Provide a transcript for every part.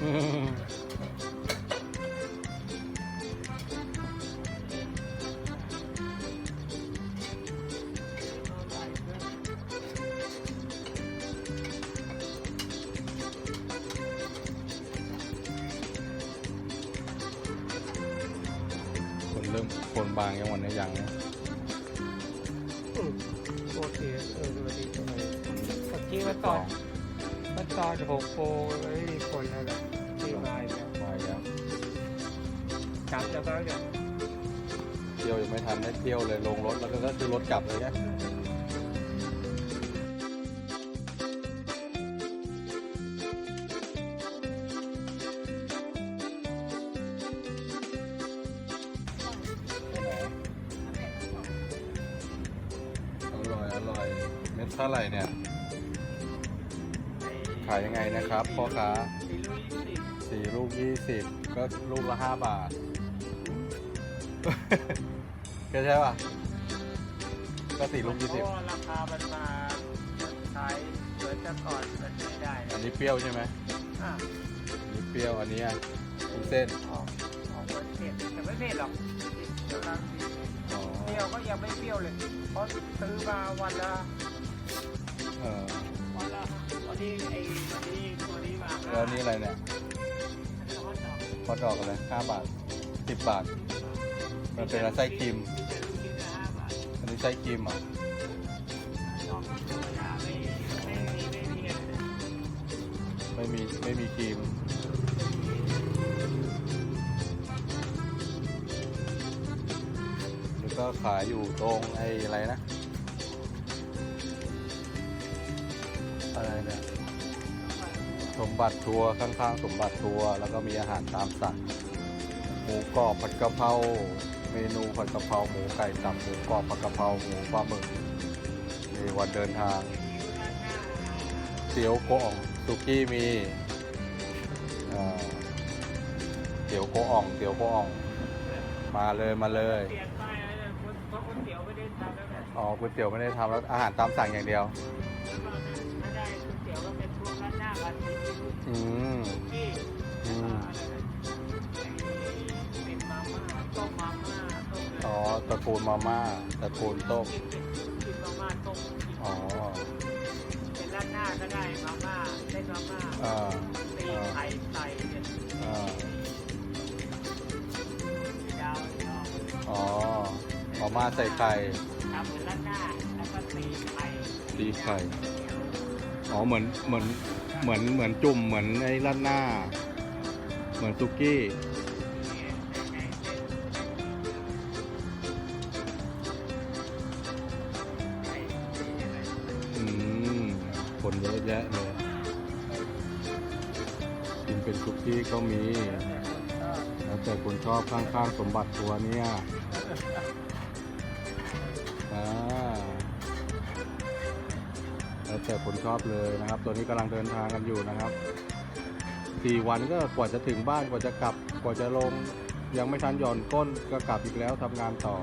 คนเริ่มคนบางยังวันนี้ยังนะอืมโอเคเออดูดีจังเลยเมื่อกี้ว่าตอนว่าตอนหกโมงไม่มีคนแล้วนะที่มับแล้วก็เนี่ยเที่ยวยังไม่ทันได้เที่ยวเลยลงรถแล้วก็คือรถกลับเลยเนี่ยอร่อยอร่อยเม็ดเท่าไหร่เนี่ย ขายยังไงนะครับพ่อค้าสี่ลูกยี่สิบก็ลูกละห้าบาท ก็ใช่ป่ะ ก็สี่ลูกยี่สิบเพราะว่าราคามันมาขายเหมือนแต่ก่อนมันไม่ได้อันะนนี้เปรี้ยวใช่ไหมอะอันนี้เปรี้ยวอันนี้อะวุ้นเส้น ออกออกมันเผ็ดแต่ไม่เผ็ดหรอกเดี๋ยวรังดีอ๋อเปรี้ยวก็ยังไม่เปรี้ยวเลยเพราะซื้อมาวันละเออวันละวันนี้ไอ้วันนี้ตัวนี้มาแล้วนี่อะไรเนี่ย อันนี้ฮอตดอก พอดอกอะไรห้าบาทสิบบาท มันเป็นอะไรไส้ครีมอันนี้ไส้ครีมอะไม่มีไม่มีอะไรเลยไม่มีไม่มีครีมแล้วก็ขายอยู่ตรงไอ้อะไรนะ อะไรเนี่ยสมบัติทัวร์ข้างๆ สมบัติทัวร์แล้วก็มีอาหารตามสั่งหมูกรอบผัดกะเพรา เมนูผัดกะเพราหมูไก่ตับหมูกรอบผัดกะเพราหมูปลาหมึกในวันเดินทางเตี๋ยวโกอ่องสุกี้มีเตี๋ยวโกอ่องเตี๋ยวโกอ่อง มาเลยมาเลยเปลี่ยนป้ายแล้วเนี่ยเพราะคนเตี๋ยวไม่ได้ทำแล้วเนี่ยอ๋อก๋วยเตี๋ยวไม่ได้ทำแล้วอาหารตามสั่งอย่างเดียวถ้าได้ก๋วยเตี๋ยวก็เป็นพวกร้านหน้าร้านนี้อืมที่อืม ตระกูลมาม่าตระกูลต้มกินเป็นกินมาม่าต้มกินอ๋อเป็นร้านหน้าก็ได้มาม่าได้มาม่าอ่าตีไข่ใส่เนี่ยอ่าดาวชอบอ๋อมาม่าใส่ไข่ทำเหมือนร้านหน้าแล้วก็ตีไข่ตีไข่อ๋อเหมือนเหมือนเหมือนเหมือนจุ่มเหมือนไอ้ราดหน้า เหมือนซุกี้ เป็นซุกี้ก็มี แล้วแต่คนชอบข้างๆสมบัติตัวเนี้ยแล้วแต่คนชอบเลยนะครับ ตัวนี้กำลังเดินทางกันอยู่นะครับสี่วันก็กว่าจะถึงบ้านกว่าจะกลับกว่าจะลง ยังไม่ทันหย่อนก้นก็กลับอีกแล้วทำงานต่อ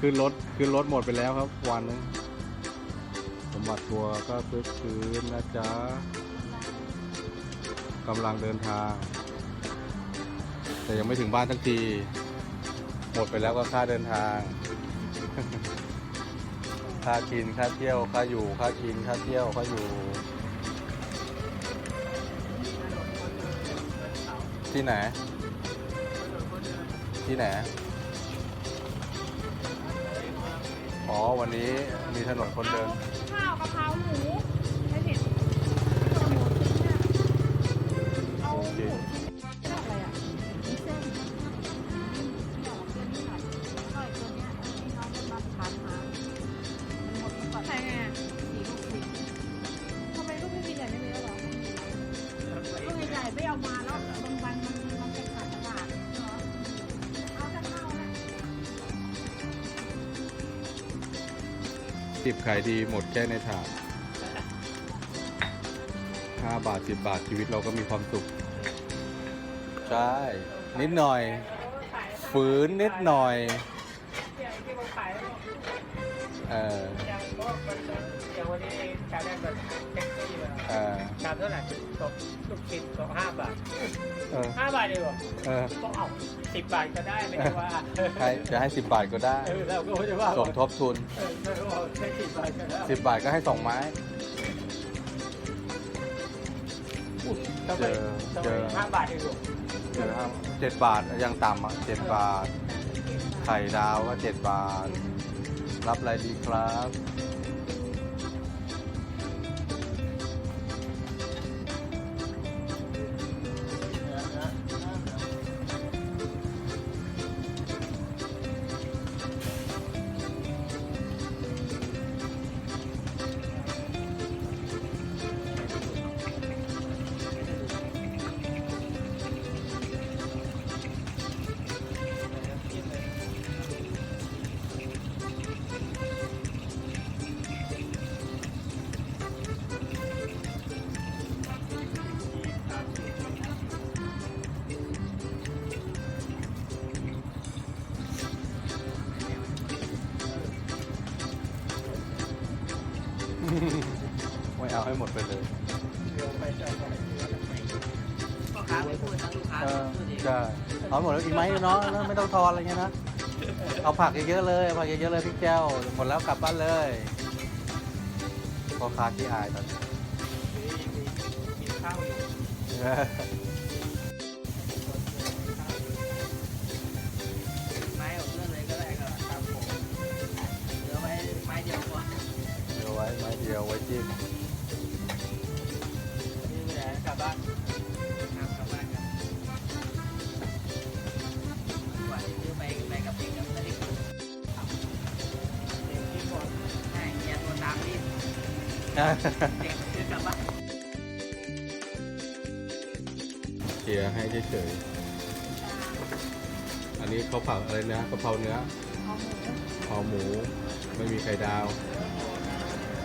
ขึ้นรถขึ้นรถหมดไปแล้วครับวันนึงสมบัติทัวก็คึกคืนนะจ๊ะ กำลังเดินทาง แต่ยังไม่ถึงบ้านทั้งที หมดไปแล้วก็ค่าเดินทาง ค่ากินค่าเที่ยวค่าอยู่ค่ากินค่าเที่ยวค่าอยู่ ที่ไหน ที่ไหนอ๋อวันนี้มีถนนคนเดิน สิบขายดีหมดแค่ในถาดห้าบาทสิบบาทชีวิตเราก็มีความสุข ใช่ นิดหน่อย ฝืนนิดหน่อยที่ผมขายแล้วเอออย่างพวกมันอย่างวันนี้การได้แบบแท็กซี่มาเออ ชามเท่าไหร่ตกลูกชิ้นตกห้าบาทเออห้าบาทดีกว่าเออก็เอาสิบบาทก็ได้ไม่ได้ว่าให้จะให้สิบบาทก็ได้เออเราก็ไม่ได้ว่าสมทบทุนเออไม่ได้ว่าใช้สิบบาทก็ได้สิบบาทก็ให้สองไม้ทำไมเจอทำเจไมอห้าบาทดีกว่าเจอครับเจ็ดบาทยังต่ำอะเจ็ดบาท ไข่ดาวก็เจ็ดบาท รับอะไรดีครับ ไม่เอาให้หมดไปเลยเดี๋ยวไปเจอกันพ่อค้าไม่พูดนะลูกค้าเออพูดเองใช่เอาหมดแล้วอีกไหมเนาะแล้วไม่ต้องทอนอะไรเงี้ยนะเอาผักเยอะๆเลยเอาผักเยอะๆเลยพี่แก้วหมดแล้วกลับบ้านเลยพ่อค้าที่อายตอนนี้ มีข้าวอยู่ไม้ ม้เดียวไว้จิ้มนี่ไปไหนกลับบ้านครับกลับบ้านครับกว่าจะซื้อไปไปกับเด็กกับเด็กเด็กที่หมดใช่เงียตัวตามรีบเด็กซื้อกลับบ้านเคลียร์ให้เฉยๆอันนี้เขาผักอะไรนะกะเพราเนื้อเอาหมูเผาหมู ไม่มีไข่ดาว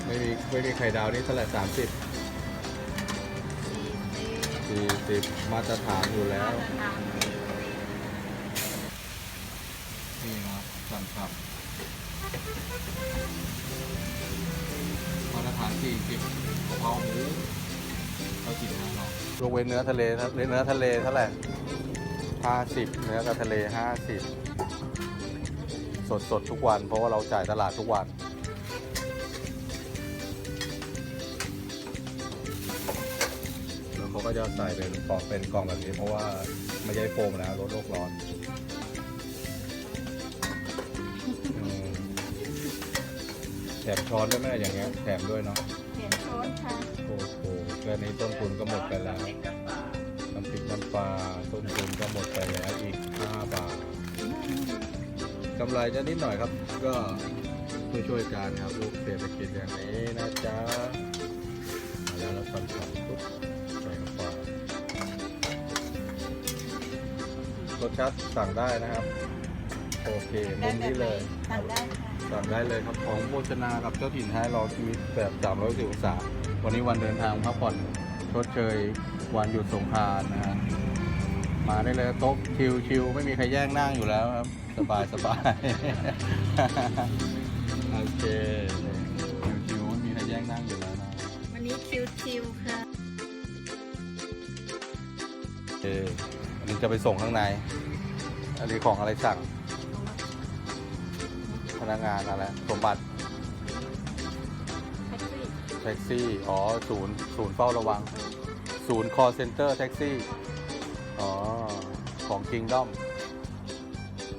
ไม่มีไม่มีไข่ดาวนี่เท่าไหร่สามสิบสี่สิบมาตรฐานอยู่แล้ว นี่นะสั่งขับมาตรฐานสี่สิบกะเพราหมูเรากินนะเนาะยกเว้นเนื้อทะเลนะเนื้อทะเลเท่าไหร่ห้าสิบเนื้อกับทะเลห้าสิบสดสดทุกวัน เพราะว่าเราจ่ายตลาดทุกวัน ก็จะใส่เป็นกล่องเป็นกล่องแบบนี้ เพราะว่าไม่ใช่โฟมนะลดโลกร้อนอืมแถมช้อนด้วยไหมอย่างเงี้ยแถมด้วยเนาะเห็นโช้นค่ะโอ้โหแค่นี้ต้นทุนก็หมดไปแล้วน้ำพริกน้ำปลาต้นทุนก็หมดไปแล้วอีก5บาท กำไรจะนิดหน่อยครับ ก็ช่วยช่วยๆกันครับลูกเศรษฐกิจอย่างนี้นะจ๊ะมาแล้วแล้วตอนสองปุ๊บ สชาติสั่งได้นะครับ โอเคมุมนี้เลยสั่งได้ค่ะสั่งได้เลยครับของโภชนากับเจ้าถิ่นท้ายรอชีวิตแบบ360องศาวันนี้วันเดินทางพักผ่อนชดเชยวันหยุดสงกรานต์นะฮะมาได้เลยโต๊ะชิวชิวๆไม่มีใครแย่งนั่งอยู่แล้วครับ สบายสบายโอเคชิวชิวๆไม่มีใครแย่งนั่งอยู่แล้วนะวันนี้ชิวๆค่ะโอเค อันนี้จะไปส่งข้างใน อันนี้ของอะไรสั่ง พนักงานอะไรสมบัติแท็กซี่แท็กซี่อ๋อ ศูนย์ ศูนย์เฝ้าระวัง ศูนย์ call center แท็กซี่ อ๋อ ของ Kingdom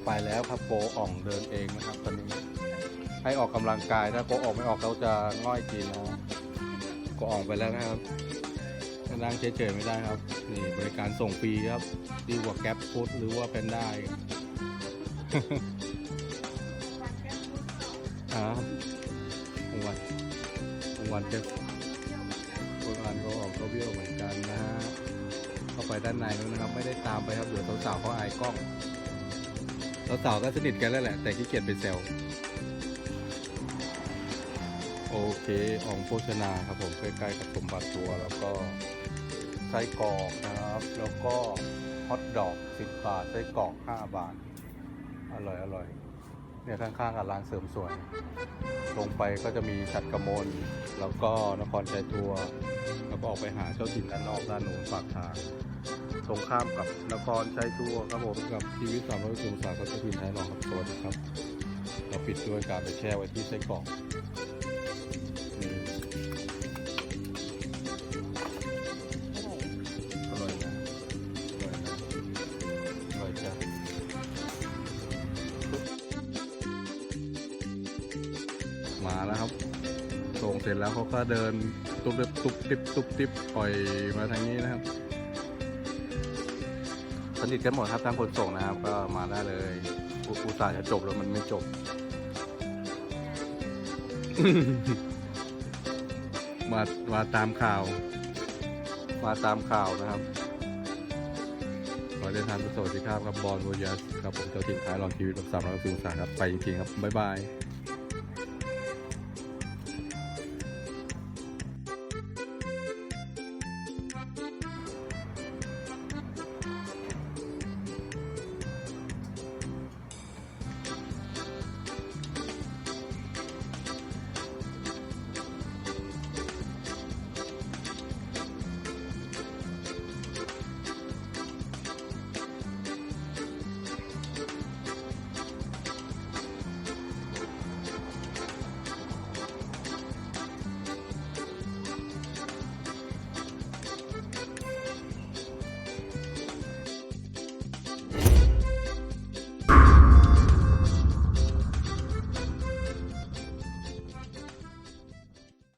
ไปแล้วครับโกอ่องเดินเองนะครับ ตอนนี้ ให้ออกกำลังกายถ้าโกออกไม่ออกเขาจะง่อยกินนะโกอ่องไปแล้วนะครับ นั่งเฉยๆไม่ได้ครับ นี่บริการส่งฟรีครับ ดีกว่าแก๊ปฟูดหรือว่าเป็นได้ครับกลางวันกลางวันจะกลางวันก็ออกก็เบี้ยวเหมือนกันนะฮะเข้าไปด้านในนู้นนะครับ ไม่ได้ตามไปครับเดี๋ยวสาวๆเขาอายกล้องสาวๆก็สนิทกันแล้วแหละ แต่ขี้เกียจไปแซวโอเคอองโภชนาครับผมใกล้ๆกับสมบัติตัวแล้วก็ ไส้กรอกนะครับ แล้วก็ฮอทดอก 10 บาท ไส้กรอก 5 บาท อร่อยอร่อยเนี่ยข้างๆกับร้านเสริมสวย ลงไปก็จะมีชัดกระมลแล้วก็นครชัยทัวร์แล้วก็ออกไปหาเจ้าถิ่นด้านนอกด้านโน้นปากทาง ตรงข้ามกับนครชัยทัวร์ครับผมกับชีวิตสามร้อยสิบองศากับเจ้าถิ่นไทยลองครับสวัสดีครับ เราปิดด้วยการไปแช่ไว้ที่ไส้กรอก ร็จแล้วเขาก็เดินตุ๊บติ๊บตุ๊บติ๊บตุ๊บติ๊บปล่อยมาทางนี้นะครับสนิทกันหมดครับทางขนส่งนะครับ ก็มาได้เลยอุอุตส่าห์จะจบแล้วมันไม่จบ มามาตามข่าว มาตามข่าวนะครับขอเดินทางไปสวัสดีครับครับบอลโรยัสครับผมเจ้าถิ่นท้ายรองชีวิตรับสามร้อยสิบองศาครับ ไปจริงๆครับ บ๊ายบาย